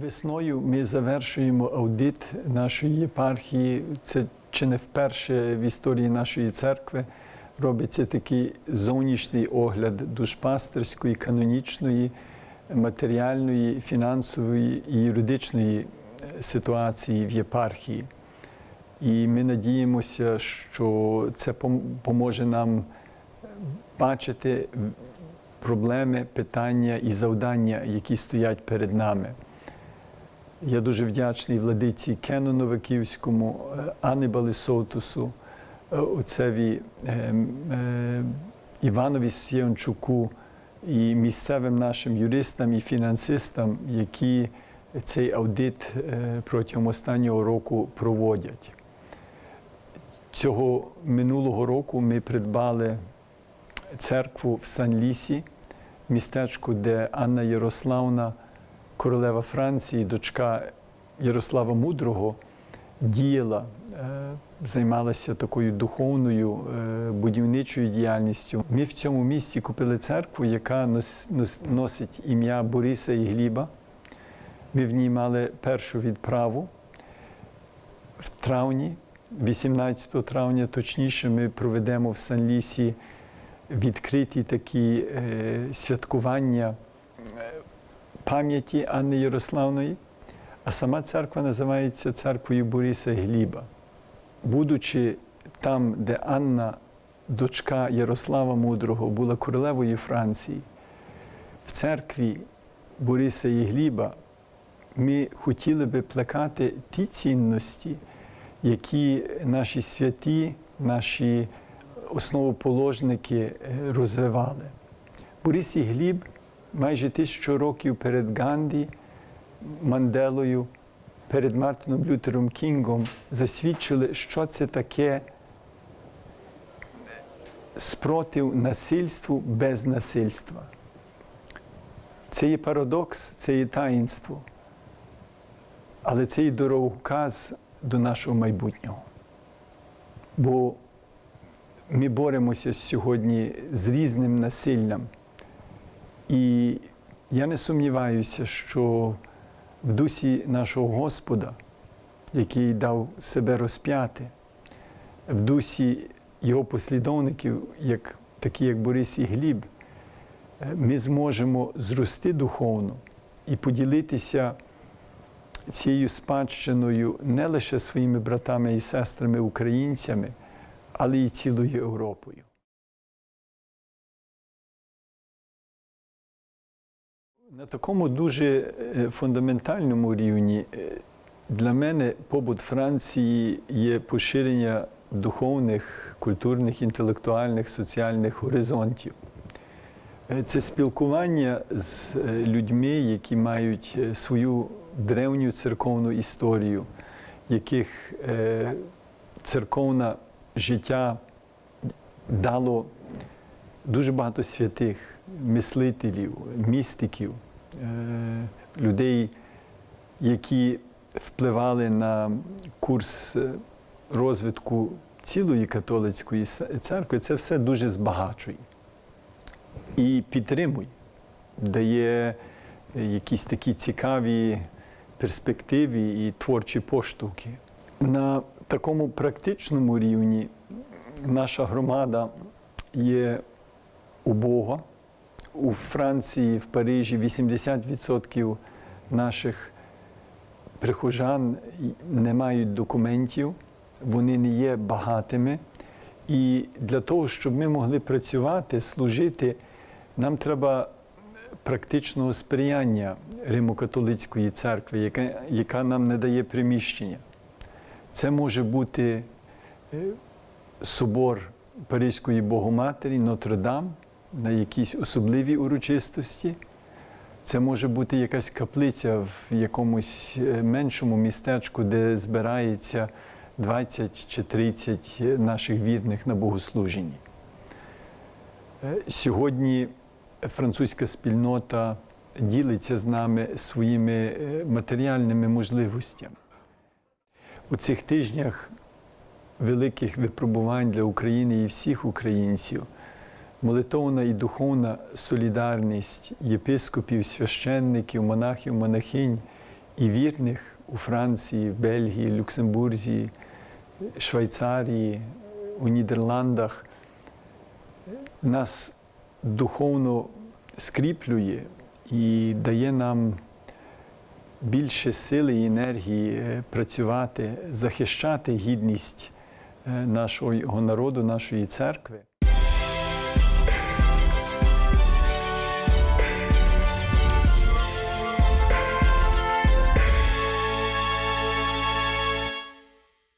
Весною ми завершуємо аудит нашої єпархії. Це чи не вперше в історії нашої церкви робиться такий зовнішній огляд душпастерської, канонічної, матеріальної, фінансової і юридичної е, ситуації в єпархії. І ми надіємося, що це поможе нам бачити проблеми, питання і завдання, які стоять перед нами. Я дуже вдячний владиці Кену Новаківському, е, Анни Балисотусу, е, отцеві е, Іванові Сєнчуку і місцевим нашим юристам і фінансистам, які цей аудит протягом останнього року проводять. Цього минулого року ми придбали церкву в Сан-Лісі, містечку, де Анна Ярославна, королева Франції, дочка Ярослава Мудрого, діяла, е, займалася такою духовною е, будівничою діяльністю. Ми в цьому місці купили церкву, яка нос- нос- носить ім'я Бориса і Гліба. Ми в ній мали першу відправу в травні, 18 травня, точніше, ми проведемо в Сан-Лісі відкриті такі е, святкування пам'яті Анни Ярославної, а сама церква називається церквою Бориса Гліба. Будучи там, де Анна, дочка Ярослава Мудрого, була королевою Франції, в церкві Бориса і Гліба ми хотіли би плекати ті цінності, які наші святі, наші основоположники е, розвивали. Борис і Гліб майже тисячу років перед Ганді, Манделою, перед Мартином Лютером Кінгом засвідчили, що це таке спротив насильству без насильства. Це є парадокс, це є таїнство, але це і дороговказ до нашого майбутнього. Бо ми боремося сьогодні з різним насиллям. І я не сумніваюся, що в дусі нашого Господа, який дав себе розп'яти, в дусі його послідовників, як, такі як Борис і Гліб, е, ми зможемо зрости духовно і поділитися цією спадщиною не лише своїми братами і сестрами українцями, але й цілою Європою. На такому дуже е, фундаментальному рівні е, для мене побут Франції є поширення духовних, культурних, інтелектуальних, соціальних горизонтів. Е, Це спілкування з людьми, які мають свою древню церковну історію, яких церковне життя дало дуже багато святих мислителів, містиків, людей, які впливали на курс е, розвитку цілої католицької церкви. Це все дуже збагачує і підтримує, дає е, якісь такі цікаві перспективи і творчі поштовхи. На такому практичному рівні наша громада є убога. У Франції, в Парижі 80% наших прихожан не мають документів, вони не є багатими. І для того, щоб ми могли працювати, служити, нам треба практичного сприяння Римо-католицької церкви, яка, яка нам не дає приміщення. Це може бути е, собор Паризької Богоматері Нотр-Дам на якійсь особливій урочистості. Це може бути якась каплиця в якомусь е, меншому містечку, де збирається 20 чи 30 наших вірних на богослуженні. Е, Сьогодні французька спільнота ділиться з нами своїми е, матеріальними можливостями. У цих тижнях великих випробувань для України і всіх українців молитовна і духовна солідарність єпископів, священників, монахів, монахинь і вірних у Франції, Бельгії, Люксембурзі, Швейцарії, у Нідерландах нас духовно скріплює і дає нам більше сили і енергії е, працювати, захищати гідність е, нашого народу, нашої церкви.